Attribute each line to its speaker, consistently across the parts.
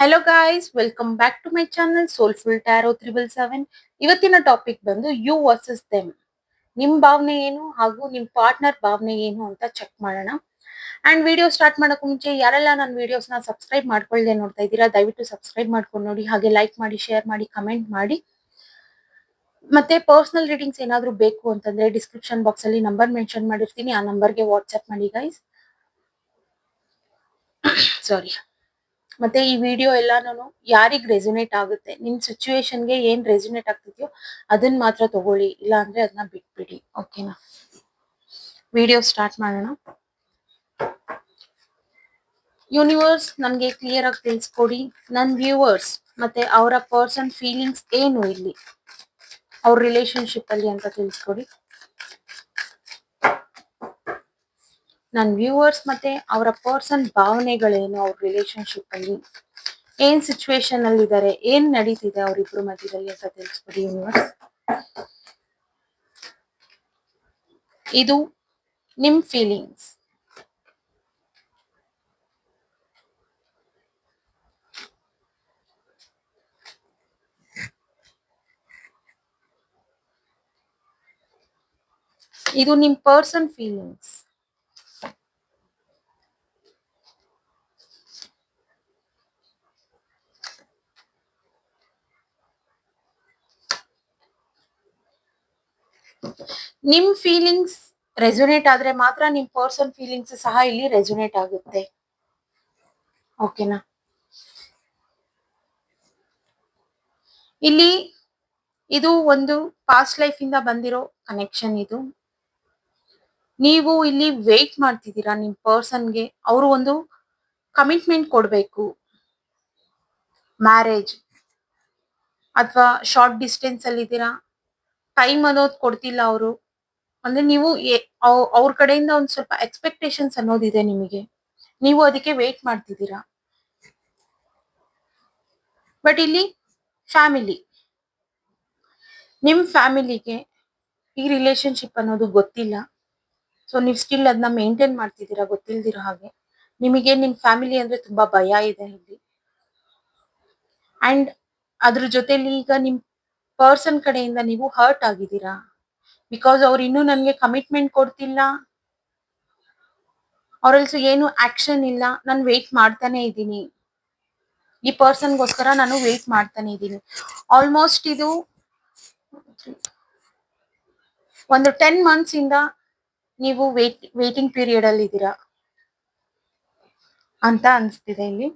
Speaker 1: Hello guys welcome back to my channel soulful tarot triple seven ಇವತ್ತಿನ topic ಬಂದು you versus them ನಿಮ್ ಭಾವನೆ ಏನು ಹಾಗೂ ನಿಮ್ ಪಾರ್ಟ್ನರ್ ಭಾವನೆ ಏನು ಅಂತ ಚೆಕ್ ಮಾಡೋಣ. ಅಂಡ್ ವಿಡಿಯೋ ಸ್ಟಾರ್ಟ್ ಮಾಡೋಕೆ ಮುಂಚೆ ಯಾರೆಲ್ಲ ನನ್ನ ವಿಡಿಯೋಸ್ನ ಸಬ್ಸ್ಕ್ರೈಬ್ ಮಾಡ್ಕೊಳ್ಳದೆ ನೋಡ್ತಾ ಇದ್ದೀರಾ, ದಯವಿಟ್ಟು ಸಬ್ಸ್ಕ್ರೈಬ್ ಮಾಡ್ಕೊಂಡು ನೋಡಿ, ಹಾಗೆ ಲೈಕ್ ಮಾಡಿ ಶೇರ್ ಮಾಡಿ ಕಮೆಂಟ್ ಮಾಡಿ. ಮತ್ತೆ ಪರ್ಸನಲ್ ರೀಡಿಂಗ್ಸ್ ಏನಾದರೂ ಬೇಕು ಅಂತಂದ್ರೆ ಡಿಸ್ಕ್ರಿಪ್ಷನ್ ಬಾಕ್ಸ್ ಅಲ್ಲಿ ನಂಬರ್ ಮೆನ್ಷನ್ ಮಾಡಿರ್ತೀನಿ, ಆ ನಂಬರ್ಗೆ ವಾಟ್ಸ್ಆಪ್ ಮಾಡಿ ಗೈಸ್ ಸಾರಿ ಮತ್ತೆ ಈ ವಿಡಿಯೋ ಎಲ್ಲಾನು ಯಾರಿಗ್ ರೆಸೊನೇಟ್ ಆಗುತ್ತೆ? ನಿಮ್ ಸಿಚುವೇಶನ್ಗೆ ಏನ್ ರೆಸಿನೇಟ್ ಆಗ್ತಿದ್ಯೋ ಅದನ್ನ ಮಾತ್ರ ತಗೊಳ್ಳಿ. ಇಲ್ಲ ಅಂದ್ರೆ ಅದನ್ನ ಬಿಟ್ಬಿಡಿ. ಓಕೆನಾ ವಿಡಿಯೋ ಸ್ಟಾರ್ಟ್ ಮಾಡೋಣ. ಯೂನಿವರ್ಸ್ ನನ್ಗೆ ಕ್ಲಿಯರ್ ಆಗಿ ತಿಳಿಸ್ಕೊಡಿ. ನನ್ ವ್ಯೂವರ್ಸ್ ಮತ್ತೆ ಅವರ ಪರ್ಸನ್ ಫೀಲಿಂಗ್ಸ್ ಏನು ಇಲ್ಲಿ? ಅವ್ರ ರಿಲೇಶನ್ಶಿಪ್ ಅಲ್ಲಿ ಅಂತ ತಿಳಿಸ್ಕೊಡಿ. ನನ್ ವ್ಯೂವರ್ಸ್ ಮತ್ತೆ ಅವರ ಪರ್ಸನ್ ಭಾವನೆಗಳೇನು, ಅವ್ರ ಏನ್ ಸಿಚುವೇಶನ್ ಅಲ್ಲಿ ಇದ್ದಾರೆ ಏನ್ ನಡೀತಿದೆ ಅವರಿಬ್ಬರು ಮಧ್ಯದಲ್ಲಿ ಅಂತ ತಿಳಿಸ್ಬೋದು ಯೂನಿವರ್ಸ್ ಇದು ನಿಮ್ ಫೀಲಿಂಗ್ಸ್ ಇದು ನಿಮ್ ಪರ್ಸನ್ ಫೀಲಿಂಗ್ಸ್ ನಿಮ್ ಫೀಲಿಂಗ್ಸ್ ರೆಸೊನೇಟ್ ಆದ್ರೆ ಮಾತ್ರ ನಿಮ್ ಪರ್ಸನ್ ಫೀಲಿಂಗ್ಸ್ ಸಹ ಇಲ್ಲಿ ರೆಸೊನೇಟ್ ಆಗುತ್ತೆ. ಓಕೆನಾ ಇಲ್ಲಿ ಇದು ಒಂದು ಪಾಸ್ಟ್ ಲೈಫ್ ಇಂದ ಬಂದಿರೋ ಕನೆಕ್ಷನ್ ಇದು. ನೀವು ಇಲ್ಲಿ ವೇಟ್ ಮಾಡ್ತಿದ್ದೀರಾ ನಿಮ್ ಪರ್ಸನ್ಗೆ ಅವರು ಒಂದು ಕಮಿಟ್ಮೆಂಟ್ ಕೊಡಬೇಕು. ಮ್ಯಾರೇಜ್ ಅಥವಾ ಶಾರ್ಟ್ ಡಿಸ್ಟೆನ್ಸ್ ಅಲ್ಲಿ ಇದ್ದೀರಾ ಟೈಮ್ ಅನ್ನೋದು ಕೊಡ್ತಿಲ್ಲ ಅವರು. ಅಂದ್ರೆ ನೀವು ಅವ್ರ ಕಡೆಯಿಂದ ಒಂದ್ ಸ್ವಲ್ಪ ಎಕ್ಸ್ಪೆಕ್ಟೇಷನ್ಸ್ ಅನ್ನೋದಿದೆ ನಿಮಗೆ. ನೀವು ಅದಕ್ಕೆ ವೇಟ್ ಮಾಡ್ತಿದ್ದೀರಾ? ಬಟ್ ಇಲ್ಲಿ ಫ್ಯಾಮಿಲಿ ನಿಮ್ ಫ್ಯಾಮಿಲಿಗೆ ಈ ರಿಲೇಶನ್ಶಿಪ್ ಅನ್ನೋದು ಗೊತ್ತಿಲ್ಲ. ಸೊ ನೀವು ಸ್ಟಿಲ್ ಅದನ್ನ ಮೇಂಟೈನ್ ಮಾಡ್ತಿದ್ದೀರಾ ಗೊತ್ತಿಲ್ದಿರೋ ಹಾಗೆ. ನಿಮಗೆ ನಿಮ್ ಫ್ಯಾಮಿಲಿ ಅಂದ್ರೆ ತುಂಬಾ ಭಯ ಇದೆ ಇಲ್ಲಿ. ಅಂಡ್ ಅದ್ರ ಜೊತೆಲಿ ಈಗ ನಿಮ್ ಪರ್ಸನ್ ಕಡೆಯಿಂದ ನೀವು ಹರ್ಟ್ ಆಗಿದ್ದೀರಾ? ಬಿಕಾಸ್ ಅವ್ರು ಇನ್ನೂ ನನಗೆ ಕಮಿಟ್ಮೆಂಟ್ ಕೊಡ್ತಿಲ್ಲ. ಅವ್ರಲ್ಸು ಏನು ಆಕ್ಷನ್ ಇಲ್ಲ. ನಾನು ವೇಟ್ ಮಾಡ್ತಾನೆ ಇದ್ದೀನಿ. ಈ ಪರ್ಸನ್ಗೋಸ್ಕರ ನಾನು ವೇಟ್ ಮಾಡ್ತಾನೆ ಇದ್ದೀನಿ. ಆಲ್ಮೋಸ್ಟ್ ಇದು ಒಂದು ಟೆನ್ ಮಂತ್ಸ್ ಇಂದ ನೀವು ವೇಟ್ ವೇಟಿಂಗ್ ಪೀರಿಯಡ್ ಅಲ್ಲಿ ಇದ್ದೀರಾ? ಅಂತ ಅನ್ಸ್ತಿದೆ ಇಲ್ಲಿ.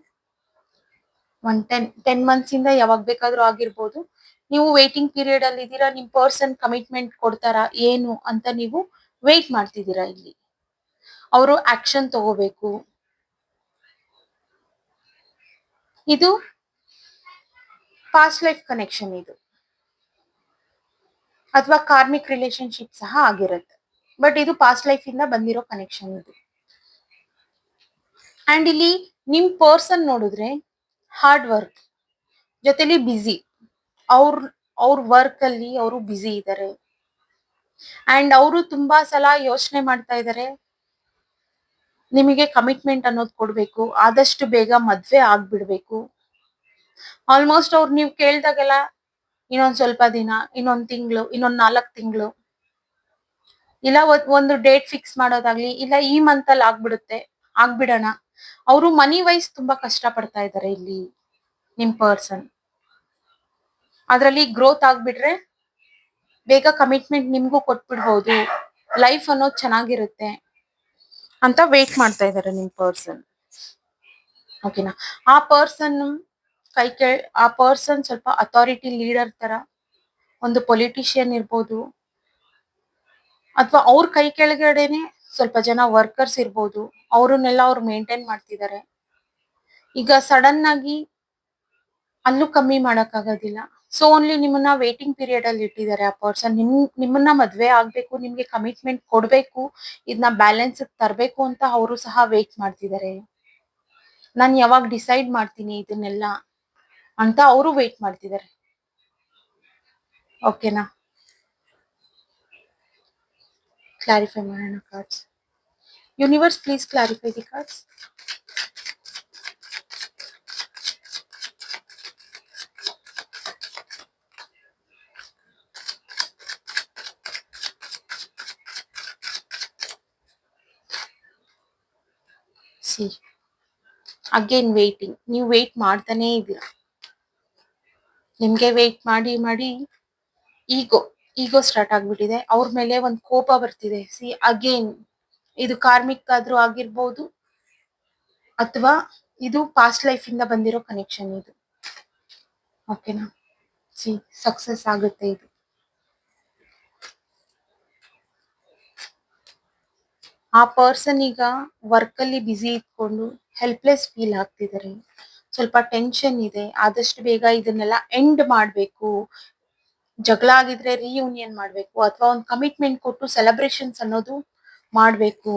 Speaker 1: ಒನ್ ಟೆನ್ ಟೆನ್ ಮಂತ್ಸ್ ಇಂದ ಯಾವಾಗ ಬೇಕಾದ್ರೂ ಆಗಿರ್ಬೋದು. ನೀವು ವೇಟಿಂಗ್ ಪೀರಿಯಡ್ ಅಲ್ಲಿ ಇದ್ದೀರಾ, ನಿಮ್ ಪರ್ಸನ್ ಕಮಿಟ್ಮೆಂಟ್ ಕೊಡ್ತಾರಾ, ಏನು ಅಂತ ನೀವು ವೇಟ್ ಮಾಡ್ತಿದ್ದೀರಾ ಇಲ್ಲಿ. ಅವರು ಆಕ್ಷನ್ ತಗೋಬೇಕು. ಇದು ಪಾಸ್ಟ್ ಲೈಫ್ ಕನೆಕ್ಷನ್ ಇದು. ಅಥವಾ ಕಾರ್ಮಿಕ್ ರಿಲೇಶನ್ಶಿಪ್ ಸಹ ಆಗಿರುತ್ತೆ. ಬಟ್ ಇದು ಪಾಸ್ಟ್ ಲೈಫ್ ಇಂದ ಬಂದಿರೋ ಕನೆಕ್ಷನ್ ಇದು. ಅಂಡ್ ಇಲ್ಲಿ ನಿಮ್ ಪರ್ಸನ್ ನೋಡಿದ್ರೆ ಹಾರ್ಡ್ ವರ್ಕ್ ಜೊತೆಲಿ ಬ್ಯುಸಿ ಅವ್ರ ಅವ್ರ ವರ್ಕ್ ಅಲ್ಲಿ ಅವರು ಬ್ಯುಸಿ ಇದ್ದಾರೆ ಅಂಡ್ ಅವರು ತುಂಬಾ ಸಲ ಯೋಚನೆ ಮಾಡ್ತಾ ಇದ್ದಾರೆ ನಿಮಗೆ ಕಮಿಟ್ಮೆಂಟ್ ಅನ್ನೋದು ಕೊಡ್ಬೇಕು, ಆದಷ್ಟು ಬೇಗ ಮದ್ವೆ ಆಗ್ಬಿಡ್ಬೇಕು. ಆಲ್ಮೋಸ್ಟ್ ಅವ್ರು ನೀವು ಕೇಳ್ದಾಗೆಲ್ಲ ಇನ್ನೊಂದ್ ಸ್ವಲ್ಪ ದಿನ, ಇನ್ನೊಂದ್ ತಿಂಗಳು, ಇನ್ನೊಂದ್ ನಾಲ್ಕ್ ತಿಂಗಳು. ಇಲ್ಲ ಒಂದು ಡೇಟ್ ಫಿಕ್ಸ್ ಮಾಡೋದಾಗ್ಲಿ, ಇಲ್ಲ ಈ ಮಂತ್ ಅಲ್ಲಿ ಆಗ್ಬಿಡುತ್ತೆ, ಆಗ್ಬಿಡೋಣ. ಅವರು ಮನಿ ವೈಸ್ ತುಂಬಾ ಕಷ್ಟ ಪಡ್ತಾ ಇದ್ದಾರೆ ಇಲ್ಲಿ, ನಿಮ್ ಪರ್ಸನ್ ಅದ್ರಲ್ಲಿ ಗ್ರೋತ್ ಆಗ್ಬಿಟ್ರೆ ಬೇಗ ಕಮಿಟ್ಮೆಂಟ್ ನಿಮ್ಗೂ ಕೊಟ್ಬಿಡ್ಬೋದು. ಲೈಫ್ ಅನ್ನೋದು ಚೆನ್ನಾಗಿರುತ್ತೆ ಅಂತ ವೇಟ್ ಮಾಡ್ತಾ ಇದ್ದಾರೆ ನಿಮ್ ಪರ್ಸನ್ ಓಕೆನಾ ಆ ಪರ್ಸನ್ ಕೈ ಕೇ ಆ ಪರ್ಸನ್ ಸ್ವಲ್ಪ ಅಥಾರಿಟಿ ಲೀಡರ್ ತರ, ಒಂದು ಪೊಲಿಟಿಷಿಯನ್ ಇರ್ಬೋದು. ಅಥವಾ ಅವ್ರ ಕೈ ಕೆಳಗಡೆನೆ ಸ್ವಲ್ಪ ಜನ ವರ್ಕರ್ಸ್ ಇರ್ಬೋದು. ಅವ್ರನ್ನೆಲ್ಲ ಅವ್ರು ಮೇಂಟೈನ್ ಮಾಡ್ತಿದ್ದಾರೆ ಈಗ ಸಡನ್ ಆಗಿ ಅಲ್ಲೂ ಕಮ್ಮಿ ಮಾಡಕ್ಕಾಗೋದಿಲ್ಲ ಸೊ ಓನ್ಲಿ ನಿಮ್ಮನ್ನ ವೇಟಿಂಗ್ ಪೀರಿಯಡ್ ಅಲ್ಲಿ ಇಟ್ಟಿದ್ದಾರೆ ಆ ಪರ್ಸನ್ ನಿಮ್, ನಿಮ್ಮನ್ನ ಮದ್ವೆ ಆಗ್ಬೇಕು, ನಿಮ್ಗೆ ಕಮಿಟ್ಮೆಂಟ್ ಕೊಡ್ಬೇಕು ಇದನ್ನ ಬ್ಯಾಲೆನ್ಸ್ ತರಬೇಕು ಅಂತ ಅವರು ಸಹ ವೇಟ್ ಮಾಡ್ತಿದ್ದಾರೆ. ನಾನ್ ಯಾವಾಗ ಡಿಸೈಡ್ ಮಾಡ್ತೀನಿ ಇದನ್ನೆಲ್ಲ ಅಂತ ಅವರು ವೇಟ್ ಮಾಡ್ತಿದ್ದಾರೆ. ಓಕೆನಾ ಕ್ಲಾರಿಫೈ ಮಾಡೋಣ cards universe please clarify the cards see. Again waiting ನೀವು ವೇಟ್ ಮಾಡ್ತಾನೇ ಇದೀರ ನಿಮ್ಗೆ ವೇಟ್ ಮಾಡಿ ಮಾಡಿ ಈಗೋ ಈಗೋ ಸ್ಟಾರ್ಟ್ ಆಗ್ಬಿಟ್ಟಿದೆ. ಅವ್ರ ಮೇಲೆ ಒಂದು ಕೋಪ ಬರ್ತಿದೆ. ಸಿ ಅಗೇನ್ ಇದು ಕಾರ್ಮಿಕ್ ಆದ್ರೂ ಆಗಿರ್ಬೋದು ಅಥವಾ ಇದು ಪಾಸ್ಟ್ ಲೈಫ್ ಇಂದ ಬಂದಿರೋ ಕನೆಕ್ಷನ್ ಇದು. ಓಕೆನಾ ಸಿ ಸಕ್ಸಸ್ ಆಗುತ್ತೆ ಇದು. ಆ ಪರ್ಸನ್ ಈಗ ವರ್ಕ್ ಅಲ್ಲಿ ಬ್ಯುಸಿ ಇದ್ಕೊಂಡು ಹೆಲ್ಪ್ಲೆಸ್ ಫೀಲ್ ಆಗ್ತಿದ್ದಾರೆ ಸ್ವಲ್ಪ ಟೆನ್ಷನ್ ಇದೆ, ಆದಷ್ಟು ಬೇಗ ಇದನ್ನೆಲ್ಲ ಎಂಡ್ ಮಾಡಬೇಕು. ಜಗಳ ಆಗಿದ್ರೆ ರಿಯೂನಿಯನ್ ಮಾಡಬೇಕು, ಅಥವಾ ಒಂದು ಕಮಿಟ್ಮೆಂಟ್ ಕೊಟ್ಟು ಸೆಲೆಬ್ರೇಷನ್ಸ್ ಅನ್ನೋದು ಮಾಡಬೇಕು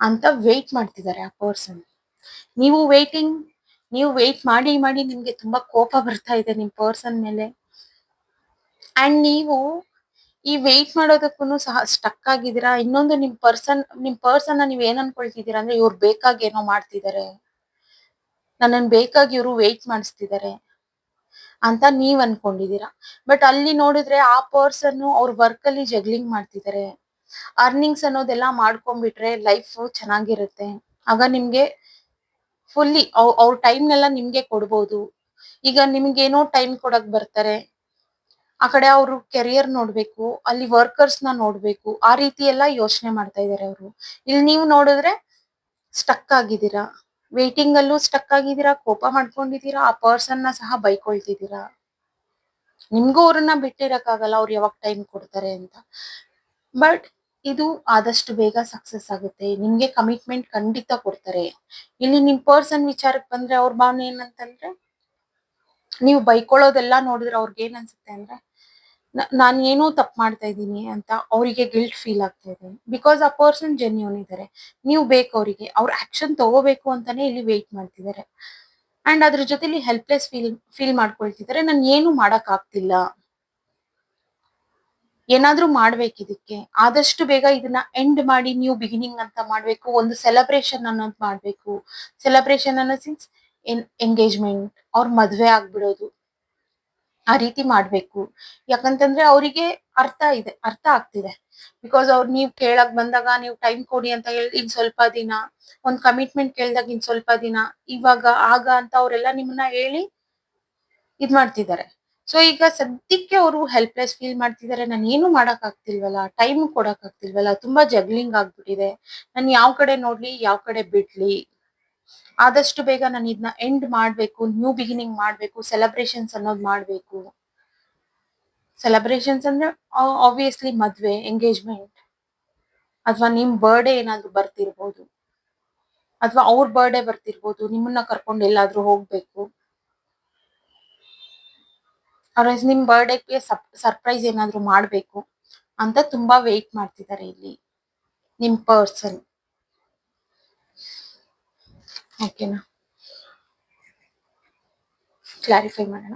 Speaker 1: ಅಂತ ವೇಟ್ ಮಾಡ್ತಿದ್ದಾರೆ ಆ ಪರ್ಸನ್ ನೀವು ವೇಟಿಂಗ್ ನೀವು ವೇಟ್ ಮಾಡಿ ಮಾಡಿ ನಿಮ್ಗೆ ತುಂಬಾ ಕೋಪ ಬರ್ತಾ ಇದೆ ನಿಮ್ ಪರ್ಸನ್ ಮೇಲೆ. ಅಂಡ್ ನೀವು ಈ ವೇಟ್ ಮಾಡೋದಕ್ಕೂ ಸಹ ಸ್ಟಕ್ ಆಗಿದ್ದೀರಾ? ಇನ್ನೊಂದು ನಿಮ್ ಪರ್ಸನ್ ನಿಮ್ ಪರ್ಸನ್ ನೀವ್ ಏನ್ ಅನ್ಕೊಳ್ತಿದ್ದೀರಾ ಅಂದ್ರೆ ಇವ್ರು ಬೇಕಾಗಿ ಏನೋ ಮಾಡ್ತಿದ್ದಾರೆ ನನ್ನನ್ ಬೇಕಾಗಿ ಇವರು ವೇಟ್ ಮಾಡಿಸ್ತಿದ್ದಾರೆ ಅಂತ ನೀವ್ ಅನ್ಕೊಂಡಿದೀರಾ ಬಟ್ ಅಲ್ಲಿ ನೋಡಿದ್ರೆ ಆ ಪರ್ಸನ್ ಅವ್ರ ವರ್ಕ್ ಅಲ್ಲಿ ಜಗ್ಲಿಂಗ್ ಮಾಡ್ತಿದ್ದಾರೆ ಅರ್ನಿಂಗ್ಸ್ ಅನ್ನೋದೆಲ್ಲ ಮಾಡ್ಕೊಂಡ್ಬಿಟ್ರೆ ಲೈಫ್ ಚೆನ್ನಾಗಿರುತ್ತೆ. ಆಗ ನಿಮ್ಗೆ ಫುಲ್ಲಿ ಅವ್ರ ಟೈಮ್ನೆಲ್ಲ ನಿಮ್ಗೆ ಕೊಡ್ಬೋದು. ಈಗ ನಿಮ್ಗೆ ಏನೋ ಟೈಮ್ ಕೊಡಕ್ ಬರ್ತಾರೆ. ಆ ಕಡೆ ಅವರು ಕೆರಿಯರ್ ನೋಡ್ಬೇಕು, ಅಲ್ಲಿ ವರ್ಕರ್ಸ್ನ ನೋಡ್ಬೇಕು, ಆ ರೀತಿ ಎಲ್ಲ ಯೋಚನೆ ಮಾಡ್ತಾ ಇದಾರೆ ಅವರು. ಇಲ್ಲಿ ನೀವು ನೋಡಿದ್ರೆ ಸ್ಟಕ್ ಆಗಿದ್ದೀರಾ. ವೇಟಿಂಗ್ ಅಲ್ಲೂ ಸ್ಟಕ್ ಆಗಿದ್ದೀರಾ, ಕೋಪ ಮಾಡ್ಕೊಂಡಿದ್ದೀರಾ, ಆ ಪರ್ಸನ್ನ ಸಹ ಬೈಕೊಳ್ತಿದ್ದೀರಾ. ನಿಮ್ಗೂ ಅವ್ರನ್ನ ಬಿಟ್ಟಿರಕ್ಕಾಗಲ್ಲ, ಅವ್ರು ಯಾವಾಗ ಟೈಮ್ ಕೊಡ್ತಾರೆ ಅಂತ. ಬಟ್ ಇದು ಆದಷ್ಟು ಬೇಗ ಸಕ್ಸಸ್ ಆಗುತ್ತೆ. ನಿಮ್ಗೆ ಕಮಿಟ್ಮೆಂಟ್ ಖಂಡಿತ ಕೊಡ್ತಾರೆ. ಇಲ್ಲಿ ನಿಮ್ ಪರ್ಸನ್ ವಿಚಾರಕ್ಕೆ ಬಂದ್ರೆ ಅವ್ರ ಭಾವನೆ ಏನಂತಂದ್ರೆ, ನೀವು ಬೈಕೊಳ್ಳೋದೆಲ್ಲ ನೋಡಿದ್ರೆ ಅವ್ರಿಗೆ ಏನ್ ಅನ್ಸುತ್ತೆ ಅಂದ್ರೆ ನಾನು ಏನೋ ತಪ್ಪು ಮಾಡ್ತಾ ಇದ್ದೀನಿ ಅಂತ ಅವರಿಗೆ ಗಿಲ್ಟ್ ಫೀಲ್ ಆಗ್ತಾ ಇದೆ. ಬಿಕಾಸ್ ಆ ಪರ್ಸನ್ ಜೆನ್ಯೂನ್ ಇದ್ದಾರೆ ನೀವು ಬೇಕು ಅವರಿಗೆ. ಅವ್ರ ಆಕ್ಷನ್ ತಗೋಬೇಕು ಅಂತಾನೆ ಇಲ್ಲಿ ವೇಟ್ ಮಾಡ್ತಿದ್ದಾರೆ ಅಂಡ್ ಅದ್ರ ಜೊತೆಲಿ ಹೆಲ್ಪ್ಲೆಸ್ ಫೀಲ್ ಫೀಲ್ ಮಾಡ್ಕೊಳ್ತಿದ್ದಾರೆ ನಾನು ಏನು ಮಾಡಕ್ ಆಗ್ತಿಲ್ಲ. ಏನಾದ್ರೂ ಮಾಡ್ಬೇಕು ಇದಕ್ಕೆ. ಆದಷ್ಟು ಬೇಗ ಇದನ್ನ ಎಂಡ್ ಮಾಡಿ ನ್ಯೂ ಬಿಗಿನಿಂಗ್ ಅಂತ ಮಾಡ್ಬೇಕು. ಒಂದು ಸೆಲೆಬ್ರೇಷನ್ ಅನ್ನೋದು ಮಾಡ್ಬೇಕು. ಸೆಲೆಬ್ರೇಷನ್ ಅನ್ನೋ ಸಿನ್ಸ್ ಎಂಗೇಜ್ಮೆಂಟ್ ಅವ್ರ ಮದ್ವೆ ಆಗ್ಬಿಡೋದು. ಆ ರೀತಿ ಮಾಡ್ಬೇಕು. ಯಾಕಂತಂದ್ರೆ ಅವರಿಗೆ ಅರ್ಥ ಇದೆ, ಅರ್ಥ ಆಗ್ತಿದೆ. ಬಿಕಾಸ್ ಅವ್ರು ನೀವ್ ಕೇಳಕ್ ಬಂದಾಗ ನೀವು ಟೈಮ್ ಕೊಡಿ ಅಂತ ಹೇಳಿ, ಇನ್ ಸ್ವಲ್ಪ ದಿನ, ಒಂದ್ ಕಮಿಟ್ಮೆಂಟ್ ಕೇಳ್ದಾಗ ಇನ್ ಸ್ವಲ್ಪ ದಿನ, ಇವಾಗ ಆಗ ಅಂತ ಅವರೆಲ್ಲ ನಿಮ್ಮನ್ನ ಹೇಳಿ ಇದ್ ಮಾಡ್ತಿದ್ದಾರೆ. ಸೊ ಈಗ ಸದ್ಯಕ್ಕೆ ಅವರು ಹೆಲ್ಪ್ಲೆಸ್ ಫೀಲ್ ಮಾಡ್ತಿದ್ದಾರೆ. ನಾನು ಏನು ಮಾಡಕ್ ಆಗ್ತಿಲ್ವಲ್ಲ? ಟೈಮ್ ಕೊಡಕ್ ಆಗ್ತಿಲ್ವಲ್ಲ? ತುಂಬಾ ಜಗ್ಲಿಂಗ್ ಆಗ್ಬಿಟ್ಟಿದೆ. ನಾನು ಯಾವ ಕಡೆ ನೋಡ್ಲಿ, ಯಾವ ಕಡೆ ಬಿಡ್ಲಿ? ಆದಷ್ಟು ಬೇಗ ನಾನು ಇದನ್ನ ಎಂಡ್ ಮಾಡಬೇಕು ನ್ಯೂ ಬಿಗಿನಿಂಗ್ ಮಾಡಬೇಕು ಸೆಲೆಬ್ರೇಷನ್ಸ್ ಅನ್ನೋದು ಮಾಡಬೇಕು. ಸೆಲೆಬ್ರೇಷನ್ಸ್ ಅಂದ್ರೆ ಆಬ್ವಿಯಸ್ಲಿ ಮದ್ವೆ ಎಂಗೇಜ್ಮೆಂಟ್ ಅಥವಾ ನಿಮ್ ಬರ್ಡೇ ಏನಾದ್ರು ಬರ್ತಿರ್ಬೋದು. ಅಥವಾ ಅವ್ರ ಬರ್ಡೇ ಬರ್ತಿರ್ಬೋದು, ನಿಮ್ಮನ್ನ ಕರ್ಕೊಂಡು ಎಲ್ಲಾದ್ರೂ ಹೋಗ್ಬೇಕು. ಅವರೈಸ್ ನಿಮ್ ಬರ್ಡೇಗೆ ಸರ್ಪ್ರೈಸ್ ಏನಾದ್ರು ಮಾಡ್ಬೇಕು ಅಂತ ತುಂಬಾ ವೇಟ್ ಮಾಡ್ತಿದ್ದಾರೆ ಇಲ್ಲಿ. ನಿಮ್ ಪರ್ಸನ್ ಓಕೆನಾ ಕ್ಲಾರಿಫೈ ಮಾಡೋಣ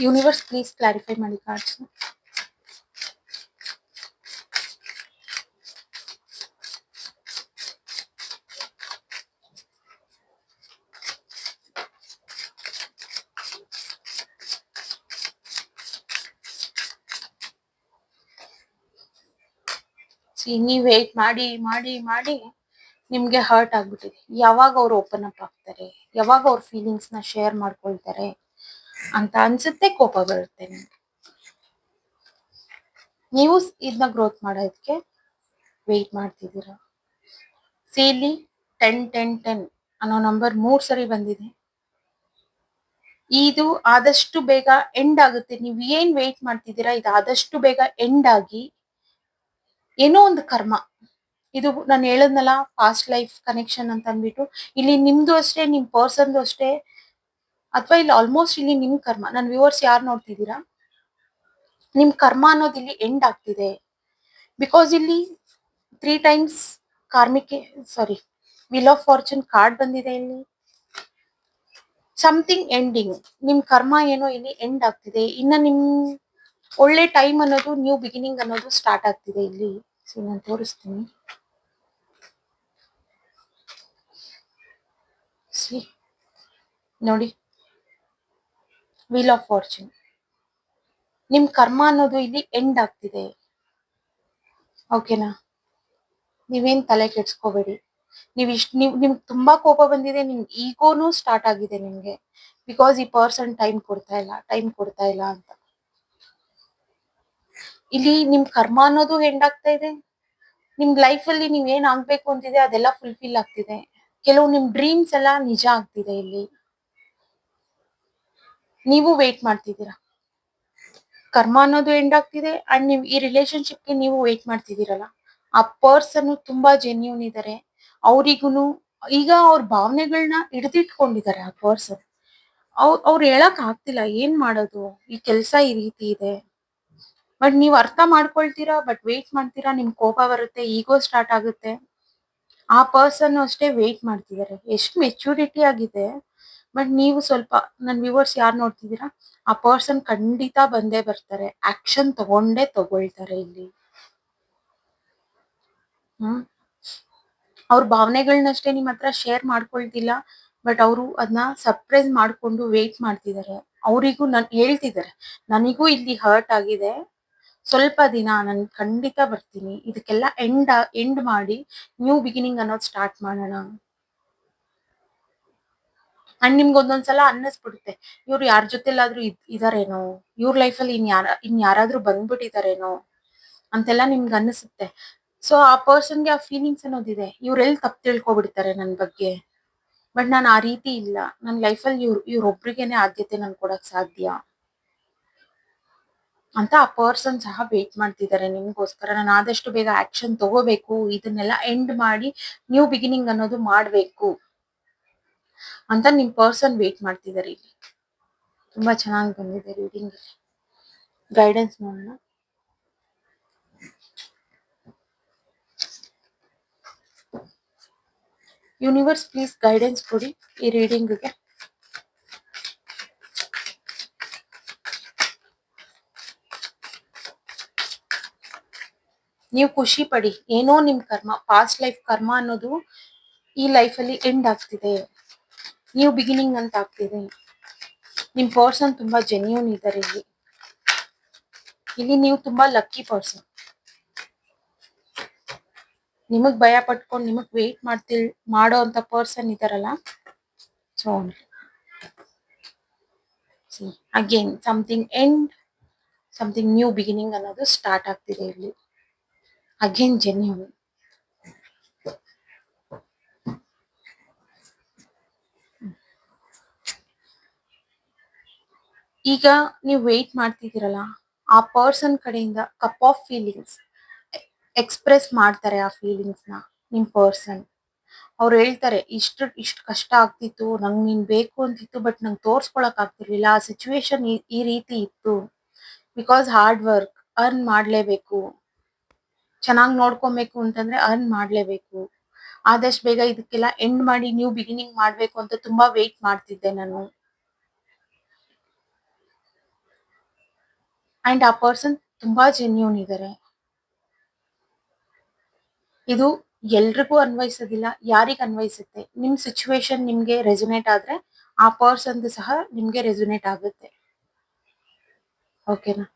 Speaker 1: ಯೂನಿವರ್ಸ್ ಪ್ಲೀಸ್ ಕ್ಲಾರಿಫೈ ಮಾಡಿ ಕಾರ್ಡ್ಸ್ ಸಿ ನೀವ್ ವೇಟ್ ಮಾಡಿ ಮಾಡಿ ಮಾಡಿ ನಿಮ್ಗೆ ಹರ್ಟ್ ಆಗ್ಬಿಟ್ಟಿದೆ. ಯಾವಾಗ ಅವ್ರು ಓಪನ್ ಅಪ್ ಆಗ್ತಾರೆ, ಯಾವಾಗ ಅವ್ರ ಫೀಲಿಂಗ್ಸ್ನ ಶೇರ್ ಮಾಡ್ಕೊಳ್ತಾರೆ ಅಂತ ಅನ್ಸುತ್ತೆ, ಕೋಪ ಬರುತ್ತೆ ನೀವು ಇದನ್ನ ಗ್ರೋತ್ ಮಾಡೋದಕ್ಕೆ ವೆಯ್ಟ್ ಮಾಡ್ತಿದ್ದೀರ? ಸೇಲಿ ಟೆನ್ ಟೆನ್ ಟೆನ್ ಅನ್ನೋ ನಂಬರ್ ಮೂರ್ ಸರಿ ಬಂದಿದೆ. ಇದು ಆದಷ್ಟು ಬೇಗ ಎಂಡ್ ಆಗುತ್ತೆ. ನೀವು ಏನ್ ವೆಯ್ಟ್ ಮಾಡ್ತಿದ್ದೀರಾ ಇದು ಆದಷ್ಟು ಬೇಗ ಎಂಡ್ ಆಗಿ ಏನೋ ಒಂದು ಕರ್ಮ ಇದು ನಾನು ಹೇಳದ್ನಲ್ಲ ಫಾಸ್ಟ್ ಲೈಫ್ ಕನೆಕ್ಷನ್ ಅಂತ ಅಂದ್ಬಿಟ್ಟು. ಇಲ್ಲಿ ನಿಮ್ದು ಅಷ್ಟೇ, ನಿಮ್ ಪರ್ಸನ್ದು ಅಷ್ಟೇ. ಅಥವಾ ಇಲ್ಲಿ ಆಲ್ಮೋಸ್ಟ್ ಇಲ್ಲಿ ನಿಮ್ ಕರ್ಮ. ನನ್ ವ್ಯೂವರ್ಸ್ ಯಾರು ನೋಡ್ತಿದ್ದೀರಾ? ನಿಮ್ ಕರ್ಮ ಅನ್ನೋದು ಇಲ್ಲಿ ಎಂಡ್ ಆಗ್ತಿದೆ. ಬಿಕಾಸ್ ಇಲ್ಲಿ three times ಕಾರ್ಮಿಕೆ sorry wheel of fortune card ಬಂದಿದೆ ಇಲ್ಲಿ. ಸಮಥಿಂಗ್ ಎಂಡಿಂಗ್ ನಿಮ್ ಕರ್ಮ ಏನೋ ಇಲ್ಲಿ ಎಂಡ್ ಆಗ್ತಿದೆ. ಇನ್ನ ನಿಮ್ ಒಳ್ಳೆ ಟೈಮ್ ಅನ್ನೋದು ನ್ಯೂ ಬಿಗಿನಿಂಗ್ ಅನ್ನೋದು ಸ್ಟಾರ್ಟ್ ಆಗ್ತಿದೆ ಇಲ್ಲಿ. ಸೊ ನಾನು ತೋರಿಸ್ತೀನಿ. ನೋಡಿ. ವೀಲ್ ಆಫ್ ಫಾರ್ಚೂನ್ ನಿಮ್ ಕರ್ಮ ಅನ್ನೋದು ಇಲ್ಲಿ ಎಂಡ್ ಆಗ್ತಿದೆ. ಓಕೆನಾ ನೀವೇನ್ ತಲೆ ಕೆಡ್ಸ್ಕೋಬೇಡಿ. ನೀವು ಇಷ್ಟ, ನೀವು, ನಿಮ್ಗೆ ತುಂಬಾ ಕೋಪ ಬಂದಿದೆ ನಿಮ್ ಈಗೋನು ಸ್ಟಾರ್ಟ್ ಆಗಿದೆ ನಿಮ್ಗೆ. ಬಿಕಾಸ್ ಈ ಪರ್ಸನ್ ಟೈಮ್ ಕೊಡ್ತಾ ಇಲ್ಲ ಟೈಮ್ ಕೊಡ್ತಾ ಇಲ್ಲ ಅಂತ. ಇಲ್ಲಿ ನಿಮ್ ಕರ್ಮ ಅನ್ನೋದು ಎಂಡ್ ಆಗ್ತಾ ಇದೆ. ನಿಮ್ ಲೈಫ್ ಅಲ್ಲಿ ನೀವ್ ಏನ್ ಆಗ್ಬೇಕು ಅಂತಿದೆ, ಅದೆಲ್ಲ ಫುಲ್ಫಿಲ್ ಆಗ್ತಿದೆ. ಕೆಲವು ನಿಮ್ ಡ್ರೀಮ್ಸ್ ಎಲ್ಲ ನಿಜ ಆಗ್ತಿದೆ ಇಲ್ಲಿ. ನೀವು ವೇಟ್ ಮಾಡ್ತಿದ್ದೀರಾ? ಕರ್ಮ ಅನ್ನೋದು ಎಂಡ್ ಆಗ್ತಿದೆ ಅಂಡ್ ನೀವು ಈ ರಿಲೇಶನ್ಶಿಪ್ಗೆ ನೀವು ವೇಟ್ ಮಾಡ್ತಿದ್ದೀರಲ್ಲ? ಆ ಪರ್ಸನ್ ತುಂಬಾ ಜೆನ್ಯೂನ್ ಇದಾರೆ. ಅವರಿಗೂ ಈಗ ಅವ್ರ ಭಾವನೆಗಳನ್ನ ಹಿಡಿದಿಟ್ಕೊಂಡಿದ್ದಾರೆ ಆ ಪರ್ಸನ್ ಅವ್ರು ಅವ್ರು ಹೇಳಕ್ ಆಗ್ತಿಲ್ಲ ಏನ್ ಮಾಡೋದು? ಈ ಕೆಲ್ಸ ಈ ರೀತಿ ಇದೆ. ಬಟ್ ನೀವು ಅರ್ಥ ಮಾಡ್ಕೊಳ್ತೀರಾ? ಬಟ್ ವೇಟ್ ಮಾಡ್ತೀರಾ? ನಿಮ್ ಕೋಪ ಬರುತ್ತೆ ಈಗೋ ಸ್ಟಾರ್ಟ್ ಆಗುತ್ತೆ. ಆ ಪರ್ಸನ್ ಅಷ್ಟೇ ವೇಟ್ ಮಾಡ್ತಿದ್ದಾರೆ ಎಷ್ಟು ಮೆಚುರಿಟಿ ಆಗಿದೆ ಬಟ್ ನೀವು ಸ್ವಲ್ಪ ನನ್ನ ವ್ಯೂವರ್ಸ್ ಯಾರು ನೋಡ್ತಿದ್ದೀರಾ? ಆ ಪರ್ಸನ್ ಖಂಡಿತ ಬಂದೇ ಬರ್ತಾರೆ. ಆಕ್ಷನ್ ತಗೊಂಡೇ ತಗೊಳ್ತಾರೆ ಇಲ್ಲಿ. ಹ್ಮ್. ಅವ್ರ ಭಾವನೆಗಳನ್ನಷ್ಟೇ ನಿಮ್ಮ ಹತ್ರ ಶೇರ್ ಮಾಡ್ಕೊಳ್ತಿಲ್ಲ ಬಟ್ ಅವರು ಅದನ್ನ ಸರ್ಪ್ರೈಸ್ ಮಾಡ್ಕೊಂಡು ವೇಟ್ ಮಾಡ್ತಿದ್ದಾರೆ ಅವರಿಗೂ ನನ್ ಹೇಳ್ತಿದ್ದಾರೆ ನನಗೂ ಇಲ್ಲಿ ಹರ್ಟ್ ಆಗಿದೆ. ಸ್ವಲ್ಪ ದಿನ ನಾನು ಖಂಡಿತ ಬರ್ತೀನಿ. ಇದಕ್ಕೆಲ್ಲ ಎಂಡ್ ಎಂಡ್ ಮಾಡಿ ನ್ಯೂ ಬಿಗಿನಿಂಗ್ ಅನ್ನೋದು ಸ್ಟಾರ್ಟ್ ಮಾಡೋಣ. ಅಂಡ್ ನಿಮ್ಗೆ ಒಂದೊಂದ್ಸಲ ಅನ್ನಿಸ್ಬಿಡುತ್ತೆ. ಇವ್ರು ಯಾರ ಜೊತೆಲಾದ್ರೂ ಇದ್, ಇದಾರೇನೋ? ಇವ್ರ ಲೈಫಲ್ಲಿ ಇನ್ ಯಾರ ಇನ್ ಯಾರಾದ್ರೂ ಬಂದ್ಬಿಟ್ಟಿದಾರೇನೋ? ಅಂತೆಲ್ಲ ನಿಮ್ಗೆ ಅನ್ನಿಸುತ್ತೆ. ಸೊ ಆ ಪರ್ಸನ್ಗೆ ಆ ಫೀಲಿಂಗ್ಸ್ ಅನ್ನೋದಿದೆ. ಇವ್ರೆಲ್ಲಿ ತಪ್ಪು ತಿಳ್ಕೊಬಿಡ್ತಾರೆ ನನ್ನ ಬಗ್ಗೆ? ಬಟ್ ನಾನು ಆ ರೀತಿ ಇಲ್ಲ. ನನ್ನ ಲೈಫಲ್ಲಿ ಇವ್ರು, ಇವ್ರೊಬ್ರಿಗೇನೆ ಆದ್ಯತೆ ನಾನು ಕೊಡೋಕೆ ಸಾಧ್ಯ. ಅಂತ ಆ ಪರ್ಸನ್ ಸಹ ವೇಟ್ ಮಾಡ್ತಿದ್ದಾರೆ. ನಿಮ್ಗೋಸ್ಕರ ನಾನು ಆದಷ್ಟು ಬೇಗ ಆಕ್ಷನ್ ತಗೋಬೇಕು. ಇದನ್ನೆಲ್ಲ ಎಂಡ್ ಮಾಡಿ ನ್ಯೂ ಬಿಗಿನಿಂಗ್ ಅನ್ನೋದು ಮಾಡಬೇಕು ಅಂತ ನಿಮ್ ಪರ್ಸನ್ ವೇಟ್ ಮಾಡ್ತಿದ್ದಾರೆ ಇಲ್ಲಿ. ತುಂಬಾ ಚೆನ್ನಾಗಿ ಬಂದಿದೆ ರೀಡಿಂಗ್ ಗೈಡೆನ್ಸ್ ನೋಡೋಣ. ಯೂನಿವರ್ಸ್ ಪ್ಲೀಸ್ ಗೈಡೆನ್ಸ್ ಕೊಡಿ ಈ ರೀಡಿಂಗ್ಗೆ ನೀವು ಖುಷಿ ಪಡಿ. ಏನೋ ನಿಮ್ ಕರ್ಮ ಪಾಸ್ಟ್ ಲೈಫ್ ಕರ್ಮ ಅನ್ನೋದು ಈ ಲೈಫ್ ಅಲ್ಲಿ ಎಂಡ್ ಆಗ್ತಿದೆ. ನೀವು ಬಿಗಿನಿಂಗ್ ಅಂತ ಆಗ್ತಿದೆ. ನಿಮ್ ಪರ್ಸನ್ ತುಂಬಾ ಜೆನ್ಯೂನ್ ಇದ್ದಾರೆ ಇಲ್ಲಿ. ಇಲ್ಲಿ ನೀವು ತುಂಬಾ ಲಕ್ಕಿ ಪರ್ಸನ್ ನಿಮಗ್ ಭಯ ಪಟ್ಕೊಂಡು, ನಿಮಗ್ ವೇಟ್ ಮಾಡ್ತಿಲ್ ಮಾಡೋ ಅಂತ ಪರ್ಸನ್ ಇದಾರಲ್ಲ so again something end something new beginning ಅನ್ನೋದು ಸ್ಟಾರ್ಟ್ ಆಗ್ತಿದೆ ಇಲ್ಲಿ. Again genuine. ಈಗ ನೀವು ವೇಟ್ ಮಾಡ್ತಿದ್ದೀರಲ್ಲ, ಆ ಪರ್ಸನ್ ಕಡೆಯಿಂದ ಕಪ್ ಆಫ್ ಫೀಲಿಂಗ್ಸ್ ಎಕ್ಸ್ಪ್ರೆಸ್ ಮಾಡ್ತಾರೆ ಆ ಫೀಲಿಂಗ್ಸ್ನ, ನಿಮ್ ಪರ್ಸನ್ ಅವ್ರು ಹೇಳ್ತಾರೆ, ಇಷ್ಟು ಇಷ್ಟು ಕಷ್ಟ ಆಗ್ತಿತ್ತು, ನಂಗೆ ನೀನ್ ಬೇಕು ಅಂತಿತ್ತು ಬಟ್ ನಂಗೆ ತೋರ್ಸ್ಕೊಳಕ್ ಆಗ್ತಿರ್ಲಿಲ್ಲ, ಆ ಸಿಚುವೇಶನ್ ಈ ರೀತಿ ಇತ್ತು. ಬಿಕಾಸ್ ಹಾರ್ಡ್ ವರ್ಕ್ ಅರ್ನ್ ಮಾಡ್ಲೇಬೇಕು. ಚೆನ್ನಾಗಿ ನೋಡ್ಕೊಬೇಕು ಅಂತಂದ್ರೆ ಅರ್ನ್ ಮಾಡ್ಲೇಬೇಕು. ಆದಷ್ಟು ಬೇಗ ಇದಕ್ಕೆಲ್ಲ ಎಂಡ್ ಮಾಡಿ ನ್ಯೂ ಬಿಗಿನಿಂಗ್ ಮಾಡ್ಬೇಕು ಅಂತ ತುಂಬಾ ವೇಟ್ ಮಾಡ್ತಿದ್ದೆ ನಾನು. ಅಂಡ್ ಆ ಪರ್ಸನ್ ತುಂಬಾ ಜೆನ್ಯೂನ್ ಇದ್ದಾರೆ ಇದು ಎಲ್ರಿಗೂ ಅನ್ವಯಿಸೋದಿಲ್ಲ, ಯಾರಿಗೆ ಅನ್ವಯಿಸುತ್ತೆ? ನಿಮ್ ಸಿಚುವೇಶನ್ ನಿಮ್ಗೆ ರೆಸೊನೇಟ್ ಆದ್ರೆ ಆ ಪರ್ಸನ್ ಸಹ ನಿಮ್ಗೆ ರೆಸೊನೇಟ್ ಆಗುತ್ತೆ. ಓಕೆನಾ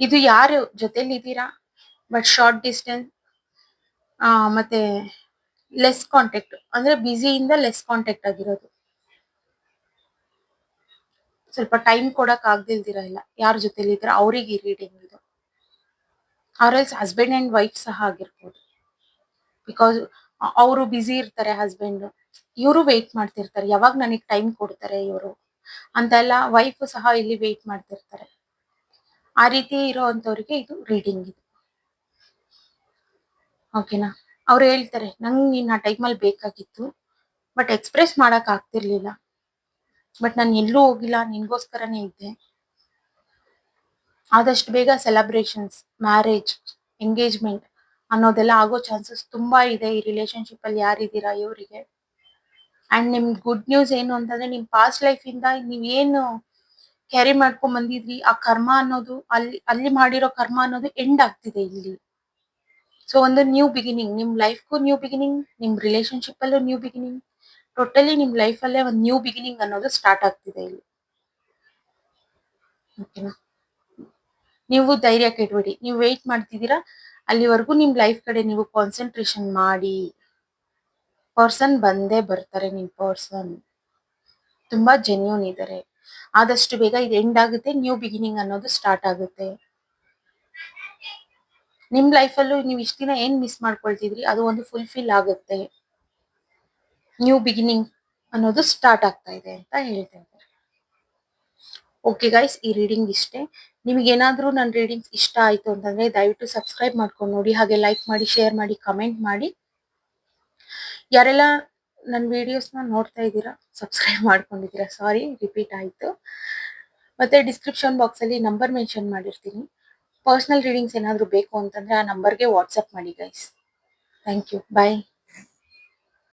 Speaker 1: ಇದು ಯಾರು ಜೊತೆಲಿ ಇದ್ದೀರಾ ಬಟ್ ಶಾರ್ಟ್ ಡಿಸ್ಟೆನ್ಸ್ ಮತ್ತೆ ಲೆಸ್ ಕಾಂಟ್ಯಾಕ್ಟ್ ಅಂದ್ರೆ ಬ್ಯುಸಿಯಿಂದ ಲೆಸ್ ಕಾಂಟ್ಯಾಕ್ಟ್ ಆಗಿರೋದು. ಸ್ವಲ್ಪ ಟೈಮ್ ಕೊಡಕ್ ಆಗದಿಲ್ದಿರ ಇಲ್ಲ. ಯಾರ ಜೊತೆಲಿ ಇದ್ರ ಅವ್ರಿಗೆ ರೀಡಿಂಗ್ ಇದು. ಅವ್ರ ಹಸ್ಬೆಂಡ್ ಅಂಡ್ ವೈಫ್ ಸಹ ಆಗಿರ್ಬೋದು. ಬಿಕಾಸ್ ಅವರು ಬ್ಯುಸಿ ಇರ್ತಾರೆ ಹಸ್ಬೆಂಡ್ ಇವರು ವೇಟ್ ಮಾಡ್ತಿರ್ತಾರೆ. ಯಾವಾಗ ನನಗೆ ಟೈಮ್ ಕೊಡ್ತಾರೆ ಇವರು? ಅಂತೆಲ್ಲ ವೈಫ್ ಸಹ ಇಲ್ಲಿ ವೇಟ್ ಮಾಡ್ತಿರ್ತಾರೆ. ಆ ರೀತಿ ಇರೋವಂಥವ್ರಿಗೆ ಇದು ರೀಡಿಂಗ್ ಇದು. ಓಕೆನಾ ಅವ್ರು ಹೇಳ್ತಾರೆ, ನಂಗೆ ನೀನ್ ಆ ಟೈಮಲ್ಲಿ ಬೇಕಾಗಿತ್ತು ಬಟ್ ಎಕ್ಸ್ಪ್ರೆಸ್ ಮಾಡಕ್ ಆಗ್ತಿರ್ಲಿಲ್ಲ. ಬಟ್ ನಾನು ಎಲ್ಲೂ ಹೋಗಿಲ್ಲ, ನಿನ್ಗೋಸ್ಕರನೇ ಇದ್ದೆ. ಆದಷ್ಟು ಬೇಗ ಸೆಲೆಬ್ರೇಷನ್ಸ್ ಮ್ಯಾರೇಜ್ ಎಂಗೇಜ್ಮೆಂಟ್ ಅನ್ನೋದೆಲ್ಲ ಆಗೋ ಚಾನ್ಸಸ್ ತುಂಬಾ ಇದೆ ಈ ರಿಲೇಶನ್ಶಿಪ್ ಅಲ್ಲಿ ಯಾರಿದ್ದೀರಾ, ಇವರಿಗೆ. ಅಂಡ್ ನಿಮ್ ಗುಡ್ ನ್ಯೂಸ್ ಏನು ಅಂತಂದ್ರೆ ನಿಮ್ಮ ಪಾಸ್ಟ್ ಲೈಫ್ ಇಂದ ಕ್ಯಾರಿ ಮಾಡ್ಕೊಂಡ್ ಬಂದಿದ್ರಿ ಆ ಕರ್ಮ ಅನ್ನೋದು ಅಲ್ಲಿ ಅಲ್ಲಿ ಮಾಡಿರೋ ಕರ್ಮ ಅನ್ನೋದು ಎಂಡ್ ಆಗ್ತಿದೆ ಇಲ್ಲಿ. ಸೊ ಒಂದು ನ್ಯೂ ಬಿಗಿನಿಂಗ್ ನಿಮ್ ಲೈಫ್ಗೂ ನ್ಯೂ ಬಿಗಿನಿಂಗ್ ನಿಮ್ ರಿಲೇಶನ್ಶಿಪ್ ಅಲ್ಲೂ ನ್ಯೂ ಬಿಗಿನಿಂಗ್ ಟೋಟಲಿ ನಿಮ್ ಲೈಫ್ ಅಲ್ಲೇ ಒಂದು ನ್ಯೂ ಬಿಗಿನಿಂಗ್ ಅನ್ನೋದು ಸ್ಟಾರ್ಟ್ ಆಗ್ತಿದೆ ಇಲ್ಲಿ. ಓಕೆನಾ ನೀವು ಧೈರ್ಯ ಕೆಟ್ಬಿಡಿ ನೀವು ವೆಯ್ಟ್ ಮಾಡ್ತಿದ್ದೀರಾ? ಅಲ್ಲಿವರೆಗೂ ನಿಮ್ ಲೈಫ್ ಕಡೆ ನೀವು ಕಾನ್ಸಂಟ್ರೇಷನ್ ಮಾಡಿ. ಪರ್ಸನ್ ಬಂದೇ ಬರ್ತಾರೆ ನಿಮ್ ಪರ್ಸನ್ ತುಂಬಾ ಜೆನ್ಯೂನ್ ಇದ್ದಾರೆ ಆದಷ್ಟು ಬೇಗ ಇದು ಎಂಡ್ ಆಗುತ್ತೆ ನ್ಯೂ ಬಿಗಿನಿಂಗ್ ಅನ್ನೋದು ಸ್ಟಾರ್ಟ್ ಆಗುತ್ತೆ. ನಿಮ್ ಲೈಫಲ್ಲೂ ನೀವು ಇಷ್ಟ ದಿನ ಏನ್ ಮಿಸ್ ಮಾಡ್ಕೊಳ್ತಿದ್ರಿ, ಅದು ಒಂದು ಫುಲ್ಫಿಲ್ ಆಗುತ್ತೆ. ನ್ಯೂ ಬಿಗಿನಿಂಗ್ ಅನ್ನೋದು ಸ್ಟಾರ್ಟ್ ಆಗ್ತಾ ಇದೆ ಅಂತ ಹೇಳ್ತಾ ಇದ್ದಾರೆ. ಓಕೆ ಗೈಸ್ ಈ ರೀಡಿಂಗ್ ಇಷ್ಟೇ. ನಿಮಗೆ ಏನಾದ್ರೂ ನನ್ನ ರೀಡಿಂಗ್ಸ್ ಇಷ್ಟ ಆಯ್ತು ಅಂತಂದ್ರೆ ದಯವಿಟ್ಟು ಸಬ್ಸ್ಕ್ರೈಬ್ ಮಾಡ್ಕೊಂಡು ನೋಡಿ, ಹಾಗೆ ಲೈಕ್ ಮಾಡಿ ಶೇರ್ ಮಾಡಿ ಕಮೆಂಟ್ ಮಾಡಿ. ಯಾರೆಲ್ಲ ನನ್ನ ವಿಡಿಯೋಸ್ನ ನೋಡ್ತಾ ಇದ್ದೀರಾ ಸಬ್ಸ್ಕ್ರೈಬ್ ಮಾಡ್ಕೊಂಡಿದ್ದೀರಾ ಸಾರಿ ರಿಪೀಟ್ ಆಯ್ತು. ಮತ್ತೆ ಡಿಸ್ಕ್ರಿಪ್ಷನ್ ಬಾಕ್ಸ್ ಅಲ್ಲಿ ನಂಬರ್ ಮೆನ್ಷನ್ ಮಾಡಿರ್ತೀನಿ. ಪರ್ಸನಲ್ ರೀಡಿಂಗ್ಸ್ ಏನಾದರೂ ಬೇಕು ಅಂತಂದ್ರೆ ಆ ನಂಬರ್ಗೆ ವಾಟ್ಸಪ್ ಮಾಡಿ ಗೈಸ್ ಥ್ಯಾಂಕ್ ಯು ಬಾಯ್